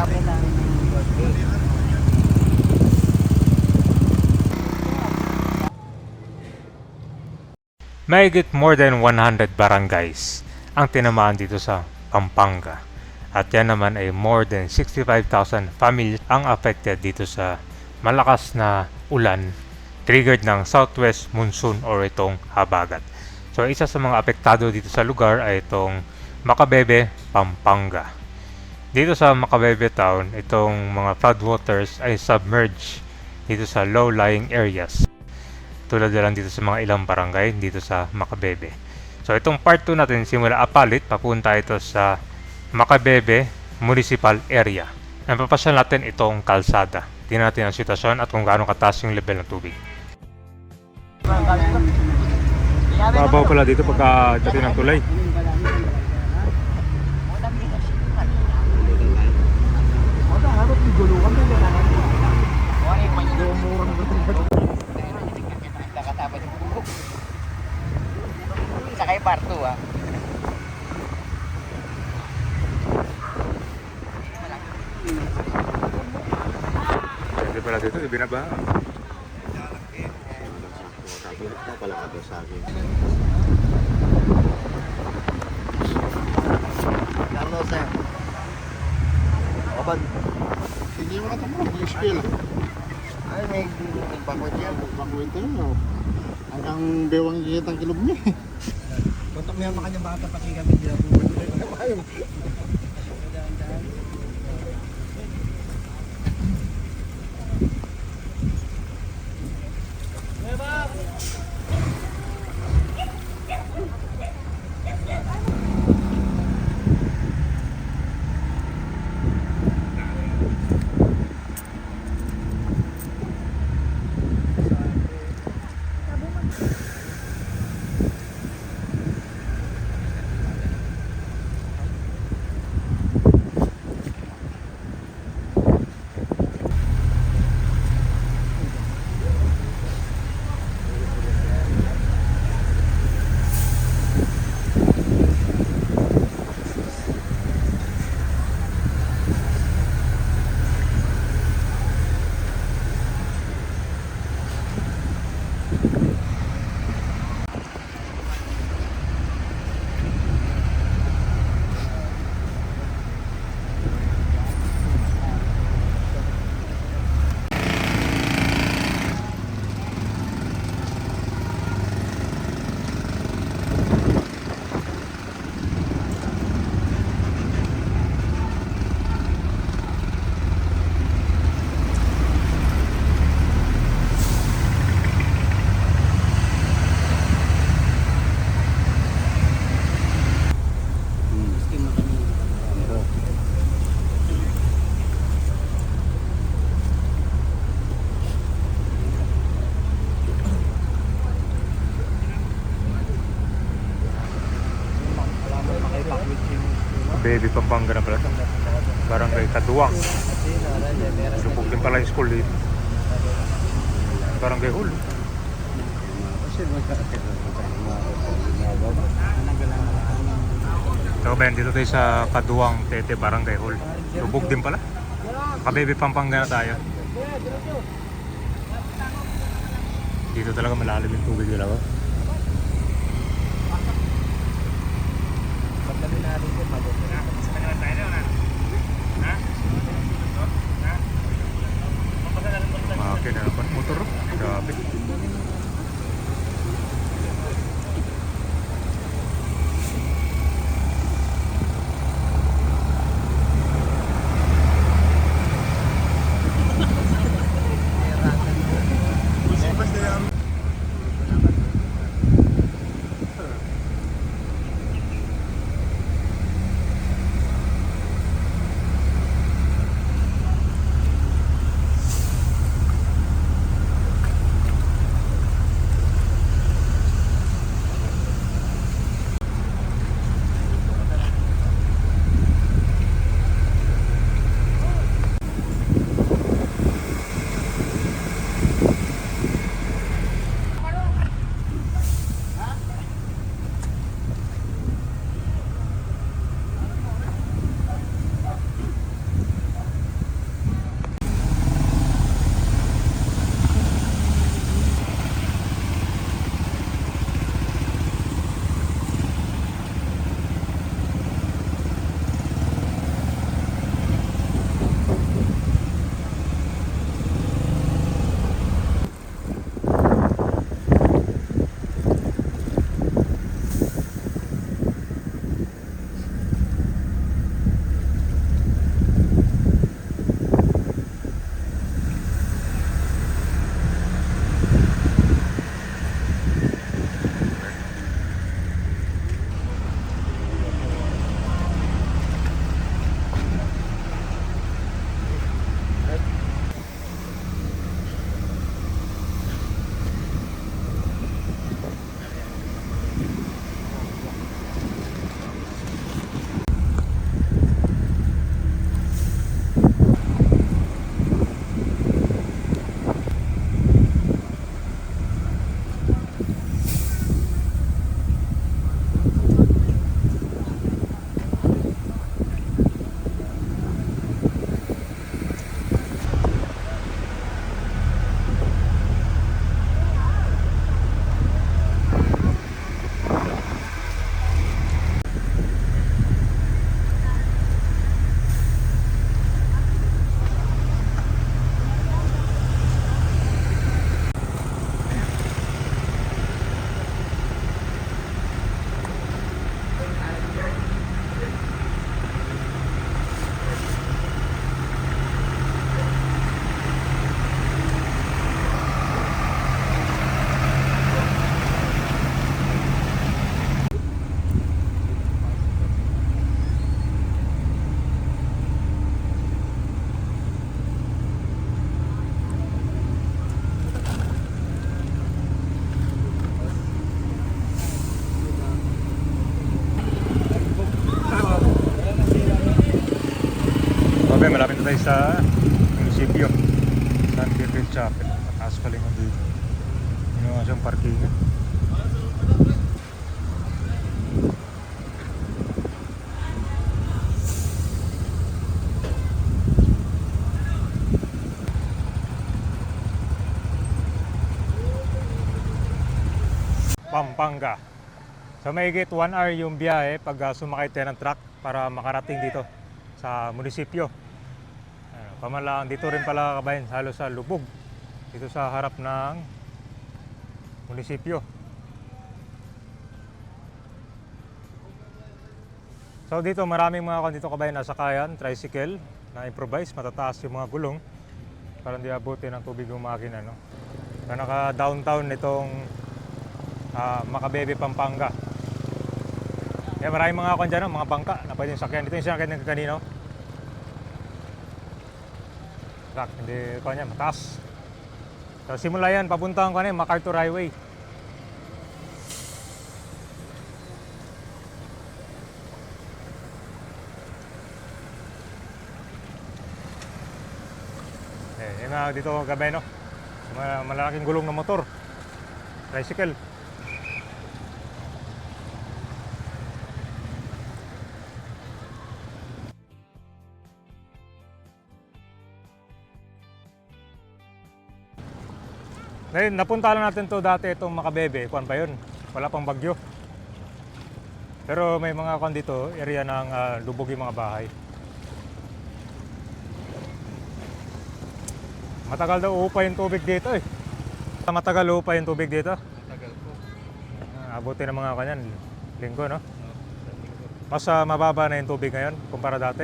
malapit. Mahigit more than 100 barangays ang tinamaan dito sa Pampanga. At yan naman ay more than 65,000 families ang affected dito sa malakas na ulan triggered ng southwest monsoon or itong habagat. So isa sa mga apektado dito sa lugar ay itong Macabebe, Pampanga. Dito sa Macabebe town, itong mga floodwaters ay submerged dito sa low-lying areas tulad na lang dito sa mga ilang barangay dito sa Macabebe. So itong part 2 natin simula Apalit papunta ito sa Macabebe Municipal Area. Napapasyal natin itong kalsada. Tingnan natin ang sitwasyon at kung gaano kataas yung level ng tubig. Babaw pala dito pagka dati ng tulay. Nakatapat yung bubuk. Sakay parto ah. Hindi pala dito, ibinaba. pala ka doon sa akin. Carlos sir. Oban. Hindi mo natin mo, may spill. Ay, may bakot yan. Pagkwento nyo. Hanggang bewang gigit ang kilog niya. Tutok niya mga kanyang bata pati kami dila po. Baby Pampanga na pala ito. Barangay Kaduwang. Lubog din pala yung school dito. Barangay Hall. So Ben, dito tayo sa Kaduwang Tete Barangay Hall. Lubog din pala. Kababy Pampanga na tayo. Dito talaga malalim yung tubig nila. Oh. Makin na naman motor. Grabe. Tayo sa munisipyo. San Gabriel Chapel. Mataas pa rin dito. Ginawa siyang parkingan. Pampanga. So mahigit 1 hour yung biyahe pag uh, sumakay tayo ng truck para makarating dito sa munisipyo. Pamalang dito rin pala kabayan, halos sa lubog. Dito sa harap ng munisipyo. So dito maraming mga kan dito kabayan na sakayan, tricycle na improvise, matataas yung mga gulong para hindi abutin ng tubig yung makina. No? So naka downtown nitong ah, Makabebe, Pampanga. Kaya maraming mga kon dyan, no? mga bangka na pwedeng sakyan. Ito yung sinakyan ng kanino. Truck, hindi ko niya, mataas. So simula yan, papuntang ko na MacArthur Highway. Eh, yung mga dito gabay, no? Malalaking gulong ng motor. Tricycle. Ngayon, napunta lang natin to dati itong Makabebe. Kuan pa yun? Wala pang bagyo. Pero may mga kuan dito, area ng ah, lubog yung mga bahay. Matagal daw upa yung tubig dito eh. Matagal upa yung tubig dito. Tagal po. Ah, Abuti ng mga kanyan, linggo no? Mas ah, mababa na yung tubig ngayon kumpara dati.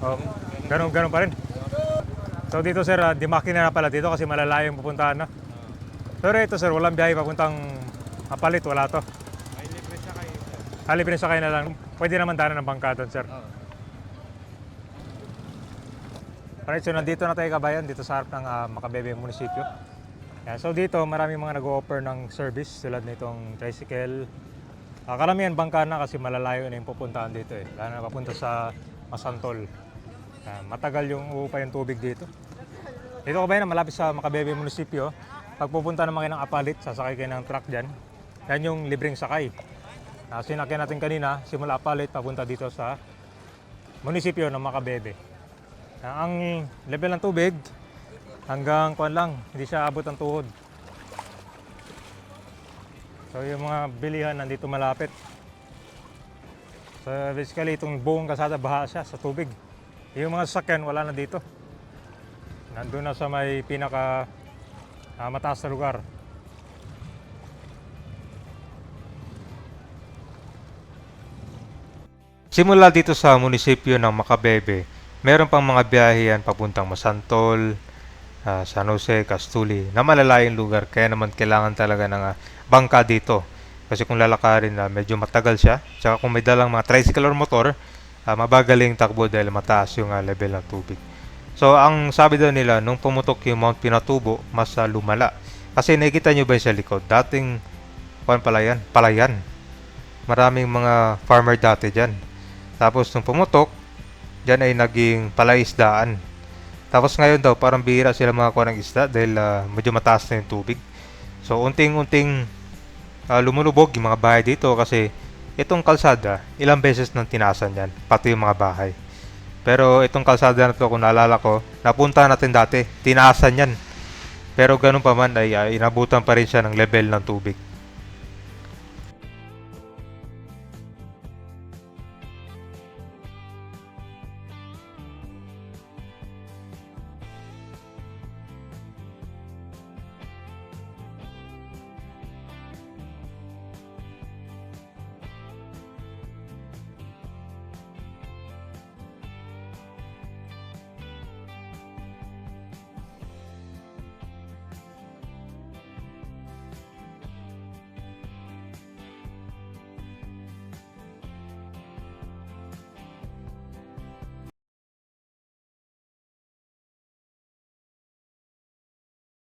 Oh, ganun, ganun pa rin. So dito sir, uh, di makina na pala dito kasi malalayo yung pupuntahan na. Pero ito sir, walang biyahe papuntang Apalit, wala to. May libre siya kayo. sir. Halip rin sa kayo na lang. Pwede naman daanan ng bangka doon sir. Oo. Alright, so nandito na tayo kabayan, dito sa harap ng ah, Makabebe Munisipyo. Yan, so dito, maraming mga nag-offer ng service tulad nitong tricycle. Ah, karamihan bangka na kasi malalayo na yung pupuntahan dito eh. Lalo na papunta sa Masantol. Yan, matagal yung uupa yung tubig dito. Dito kabayan, malapit sa Makabebe Munisipyo. Pag pupunta naman kayo ng Apalit, sasakay kayo ng truck dyan. Yan yung libreng sakay. Uh, sinakyan natin kanina, simula Apalit, papunta dito sa munisipyo ng Makabebe. Ah, ang level ng tubig hanggang kuan lang, hindi siya abot ng tuhod. So yung mga bilihan nandito malapit. So basically itong buong kasada baha siya sa tubig. Yung mga sasakyan wala na dito. Nandun na sa may pinaka ah, mataas na lugar. Simula dito sa munisipyo ng Makabebe, meron pang mga biyahe yan papuntang Masantol, ah, San Jose, Castuli, na malalayong lugar. Kaya naman kailangan talaga ng ah, bangka dito. Kasi kung lalakarin na medyo matagal siya, tsaka kung may dalang mga tricycle or motor, ah, mabagaling takbo dahil mataas yung ah, level ng tubig. So, ang sabi daw nila, nung pumutok yung Mount Pinatubo, mas ah, lumala. Kasi nakikita nyo ba sa likod? Dating, kuan pala yan, palayan. Maraming mga farmer dati dyan. Tapos nung pumutok, dyan ay naging palaisdaan. Tapos ngayon daw, parang bihira sila mga kuha ng isda dahil ah, medyo mataas na yung tubig. So, unting-unting ah, lumulubog yung mga bahay dito kasi itong kalsada, ilang beses nang tinasan yan, pati yung mga bahay. Pero itong kalsada na to, kung naalala ko, napunta natin dati, tinaasan yan. Pero ganun pa man ay ah, inabutan pa rin siya ng level ng tubig.